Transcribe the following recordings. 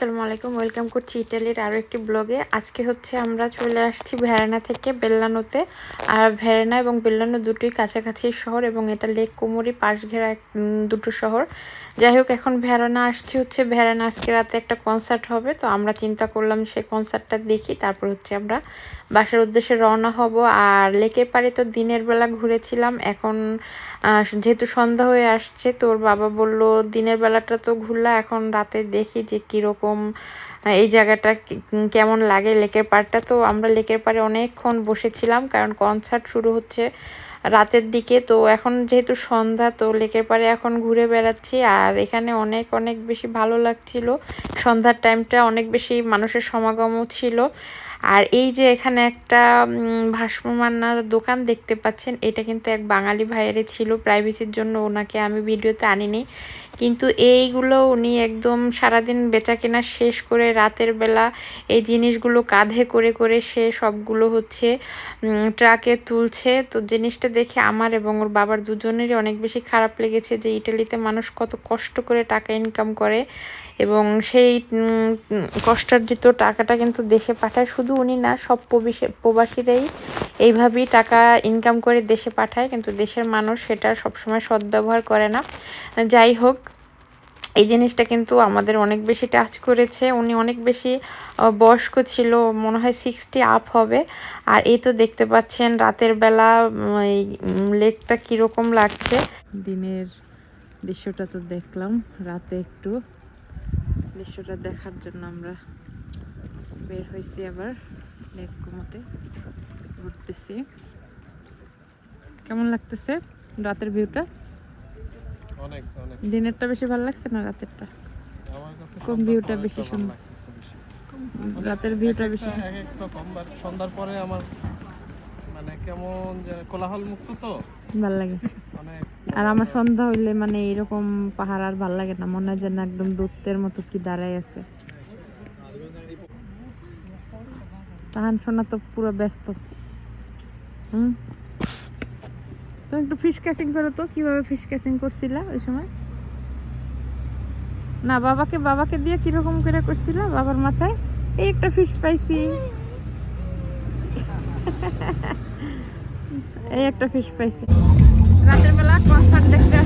আসসালামু আলাইকুম, ওয়েলকাম করছি ইটালির আরও একটি ব্লগে। আজকে হচ্ছে আমরা চলে আসছি ভেরানা থেকে বেল্লানোতে আর ভেরানা এবং বেল্লানো দুটোই কাছাকাছি শহর এবং এটা লেক কুমুরি পাশ ঘেরা দুটো শহর। যাই হোক, এখন ভেরানা আসছি হচ্ছে, ভেরানা আজকে রাতে একটা কনসার্ট হবে, তো আমরা চিন্তা করলাম সেই কনসার্টটা দেখি, তারপর হচ্ছে আমরা বাসার উদ্দেশ্যে রওনা হব। আর লেকের পাড়ে তো দিনের বেলা ঘুরেছিলাম, এখন আহ, যেহেতু সন্ধ্যা হয়ে আসছে তোর বাবা বলল দিনের বেলাটা তো ঘুরলা এখন রাতে দেখি যে কীরকম এই জায়গাটা কেমন লাগে লেকের পাড়টা। তো আমরা লেকের পাড়ে অনেকক্ষণ বসেছিলাম কারণ কনসার্ট শুরু হচ্ছে রাতের দিকে। তো এখন যেহেতু সন্ধ্যা তো লেকের পাড়ে এখন ঘুরে বেড়াচ্ছি আর এখানে অনেক অনেক বেশি ভালো লাগছিল। সন্ধ্যার টাইমটা অনেক বেশি মানুষের সমাগমও ছিল। আর এই যে এখানে একটা ভাসমান দোকান দেখতে পাচ্ছেন, এটা কিন্তু এক বাঙালি ভাইয়ের ছিল প্রাইভেসির জন্য ওনাকে আমি ভিডিওতে আনিনি। কিন্তু এইগুলো উনি একদম সারাদিন বেচা কেনা শেষ করে রাতের বেলা এই জিনিসগুলো কাঁধে করে করে সে সবগুলো হচ্ছে ট্রাকে তুলছে। তো জিনিসটা দেখে আমার এবং ওর বাবার দুজনেরই অনেক বেশি খারাপ লেগেছে যে ইটালিতে মানুষ কত কষ্ট করে টাকা ইনকাম করে এবং সেই কষ্টার্জিত টাকাটা কিন্তু দেশে পাঠায়। শুধু উনি না, সব প্রবাসীরাই এইভাবেই টাকা ইনকাম করে দেশে পাঠায়, কিন্তু দেশের মানুষ সেটা সবসময় সদ্ব্যবহার করে না। যাই হোক, এই জিনিসটা কিন্তু আমাদের অনেক বেশি টাচ করেছে। উনি অনেক বেশি বয়স্ক ছিল, মনে হয় সিক্সটি আপ হবে। আর এই তো দেখতে পাচ্ছেন রাতের বেলা এই লেকটা কীরকম লাগছে। দিনের দৃশ্যটা তো দেখলাম, রাতে একটু। দৃশ্যটা দেখার জন্য আমরা বের হয়েছি আবার লেক কুমোতে ঘুরতেছি কেমন লাগতেছে রাতের ভিউটা? অনেক অনেক। দিনেরটা বেশি ভালো লাগছে না রাতেরটা? আমার কাছে কোন ভিউটা বেশি সুন্দর? রাতের ভিউটা বেশি এক একটা কম বাট সন্ধ্যার পরে আমার মানে কেমন যে কোলাহল মুক্ত তো? ভালো লাগে। আর আমার সন্ধ্যা হইলে মানে এরকম পাহাড় আর ভালো লাগে না। মনে হয় যেন একদম দূরত্বের মতো কি দাঁড়াই আছে। তাহান সোনা তো পুরো ব্যস্ত। হুম। তো একটু ফিশ ক্যাচিং করো তো, কীভাবে ফিশ ক্যাচিং করছিলা ওই সময়? না, বাবাকে বাবাকে দিয়ে কীরকম করে করছিলা বাবার মাথায়? এই একটা ফিশ পাইছি। এই একটা ফিশ পাইছি। রাতের বেলা কনসার্ট দেখতে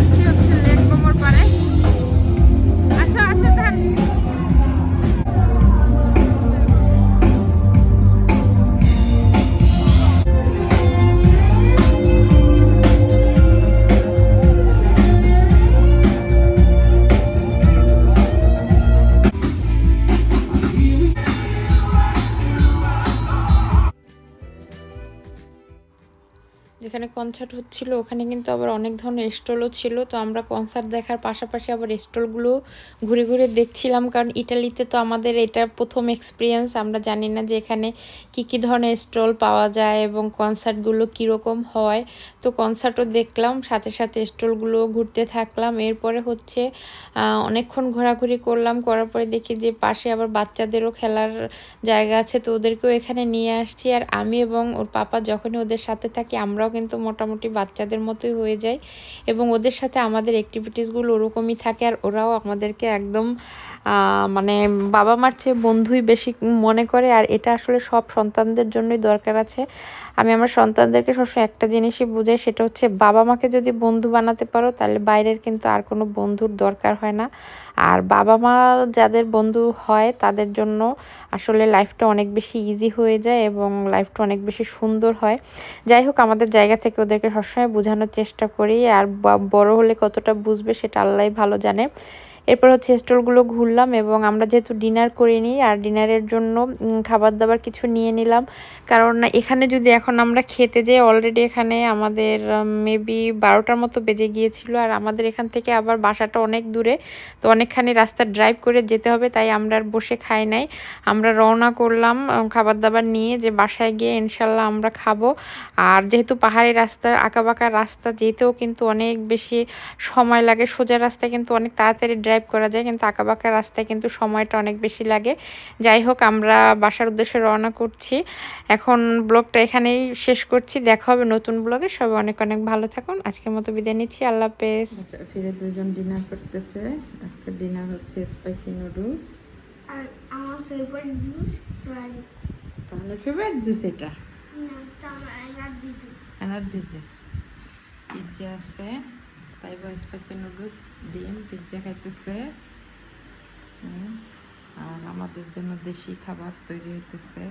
যেখানে কনসার্ট হচ্ছিল, ওখানে কিন্তু আবার অনেক ধরনের স্টলও ছিল। তো আমরা কনসার্ট দেখার পাশাপাশি আবার স্টলগুলো ঘুরে ঘুরে দেখছিলাম। কারণ ইটালিতে তো আমাদের এটা প্রথম এক্সপিরিয়েন্স আমরা জানি না যে এখানে কি কি ধরনের স্টল পাওয়া যায় এবং কনসার্টগুলো কীরকম হয়। তো কনসার্টও দেখলাম, সাথে সাথে স্টলগুলো ঘুরতে থাকলাম। এরপরে হচ্ছে অনেকক্ষণ ঘোরাঘুরি করলাম। করার পরে দেখি যে পাশে আবার বাচ্চাদেরও খেলার জায়গা আছে, তো ওদেরকেও এখানে নিয়ে আসছি। আর আমি এবং ওর পাপা যখনই ওদের সাথে থাকি, আমরাও কিন্তু মোটামুটি বাচ্চাদের মতোই হয়ে যায় এবং ওদের সাথে আমাদের অ্যাক্টিভিটিসগুলো ওরকমই থাকে আর ওরাও আমাদেরকে একদম মানে বাবা মার চেয়ে বন্ধুই বেশি মনে করে আর এটা আসলে সব সন্তানদের জন্যই দরকার আছে। আমি আমার সন্তানদেরকে সবসময় একটা জিনিসই বুঝাই, সেটা হচ্ছে বাবা মাকে যদি বন্ধু বানাতে পারো, তাহলে বাইরের কিন্তু আর কোনো বন্ধুর দরকার হয় না। আর বাবা মা যাদের বন্ধু হয়, তাদের জন্য আসলে লাইফটা অনেক বেশি ইজি হয়ে যায় এবং লাইফটা অনেক বেশি সুন্দর হয়। যাই হোক, আমাদের জায়গা থেকে ওদেরকে সবসময় বোঝানোর চেষ্টা করি, আর বড় হলে কতটা বুঝবে সেটা আল্লাহ ভালো জানে। এরপর হচ্ছে স্টলগুলো ঘুরলাম এবং আমরা যেহেতু ডিনার করে নিই আর ডিনারের জন্য খাবার দাবার কিছু নিয়ে নিলাম। কারণ এখানে যদি এখন আমরা খেতে যাই অলরেডি এখানে আমাদের মেবি বারোটার মতো বেজে গিয়েছিল আর আমাদের এখান থেকে আবার বাসাটা অনেক দূরে। তো অনেকখানি রাস্তা ড্রাইভ করে যেতে হবে, তাই আমরা আর বসে খাই নাই। আমরা রওনা করলাম খাবার দাবার নিয়ে যে বাসায় গিয়ে ইনশাল্লাহ আমরা খাব। আর যেহেতু পাহাড়ি রাস্তা, আঁকাবাঁকা রাস্তা, যেতেও কিন্তু অনেক বেশি সময় লাগে। সোজা রাস্তায় কিন্তু অনেক তাড়াতাড়ি ড্রাইভ করা যায় কিন্তু আঁকাবাঁকা রাস্তায় কিন্তু সময়টা অনেক বেশি লাগে। যাই হোক আমরা বাসার উদ্দেশ্যে রওনা করছি। এখন ব্লগটা এখানেই শেষ করছি। দেখা হবে নতুন ব্লগে। সবাই অনেক অনেক ভালো থাকুন। আজকের মতো বিদায় নিচ্ছি। আল্লাহ হাফেজ। ফিরে দুজন ডিনার করতেছে। আজকে ডিনার হচ্ছে স্পাইসি নুডলস আর আমার ফেভারিট জুস তাহলে ফেভারিট জুস এটা? Energy juice energy juice pizza আছে। তাই বা স্পাইসি নুডলস ডিম পিৎজা খাইতেছে। আর আমাদের জন্য দেশি খাবার তৈরি হইতেছে।